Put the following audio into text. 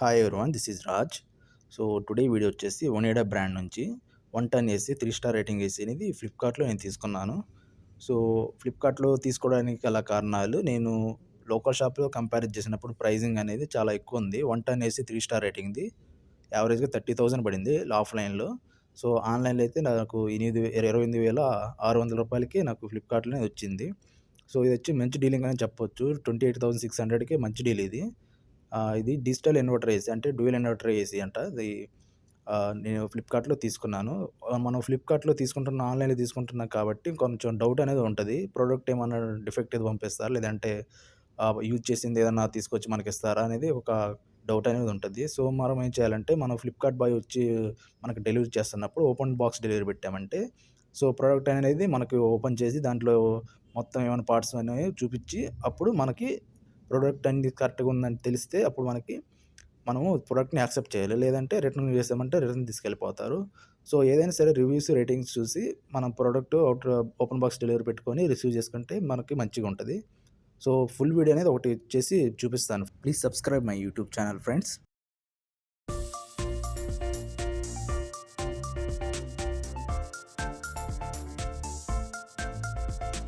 Hi everyone this is Raj so today video వచ్చేసి Onida brand నుంచి one ton AC three star rating AC అనేది ఫ్లిప్కార్ట్లో నేను తీసుకున్నాను. సో ఫ్లిప్కార్ట్లో తీసుకోవడానికి గల కారణాలు నేను లోకల్ షాప్లో కంపేర్ చేసినప్పుడు ప్రైజింగ్ అనేది చాలా ఎక్కువ ఉంది. One ton AC three star రేటింగ్ది యావరేజ్గా థర్టీ థౌసండ్ పడింది ఆఫ్లైన్లో సో ఆన్లైన్లో అయితే నాకు ఎనిమిది ఇరవై ఎనిమిది వేల ఆరు వందల రూపాయలకి నాకు ఫ్లిప్కార్ట్లోనే వచ్చింది. సో ఇది వచ్చి మంచి డీలింగ్ అని చెప్పొచ్చు. ట్వంటీ ఎయిట్ థౌసండ్ సిక్స్ హండ్రెడ్కి మంచి డీల్ ఇది. ఇది డిజిటల్ ఇన్వర్టర్ ఏసీ అంటే డ్యూయల్ ఇన్వర్టర్ ఏసీ అంట. అది నేను ఫ్లిప్కార్ట్లో తీసుకున్నాను. మనం ఫ్లిప్కార్ట్లో తీసుకుంటున్న ఆన్లైన్లో తీసుకుంటున్నాం కాబట్టి కొంచెం డౌట్ అనేది ఉంటుంది. ప్రోడక్ట్ ఏమన్నా డిఫెక్ట్ ఏది పంపిస్తారు? లేదంటే యూజ్ చేసింది ఏదన్నా తీసుకొచ్చి మనకి ఇస్తారా? అనేది ఒక డౌట్ అనేది ఉంటుంది. సో మనం ఏం చేయాలంటే మనం ఫ్లిప్కార్ట్ బాయ్ వచ్చి మనకి డెలివరీ చేస్తున్నప్పుడు ఓపెన్ బాక్స్ డెలివరీ పెట్టామంటే సో ప్రోడక్ట్ అనేది మనకి ఓపెన్ చేసి దాంట్లో మొత్తం ఏమైనా పార్ట్స్ అనేవి చూపించి అప్పుడు మనకి ప్రోడక్ట్ అనేది కరెక్ట్గా ఉందని తెలిస్తే అప్పుడు మనకి మనము ప్రోడక్ట్ని యాక్సెప్ట్ చేయాలి. లేదంటే రిటర్న్ చేసామంటే రిటర్న్ తీసుకెళ్ళిపోతారు. సో ఏదైనా సరే రివ్యూస్ రేటింగ్స్ చూసి మనం product out open box delivery పెట్టుకొని రిసీవ్ చేసుకుంటే మనకి మంచిగా ఉంటుంది. సో ఫుల్ వీడియో అనేది ఒకటి చేసి చూపిస్తాను. Please subscribe my YouTube channel friends.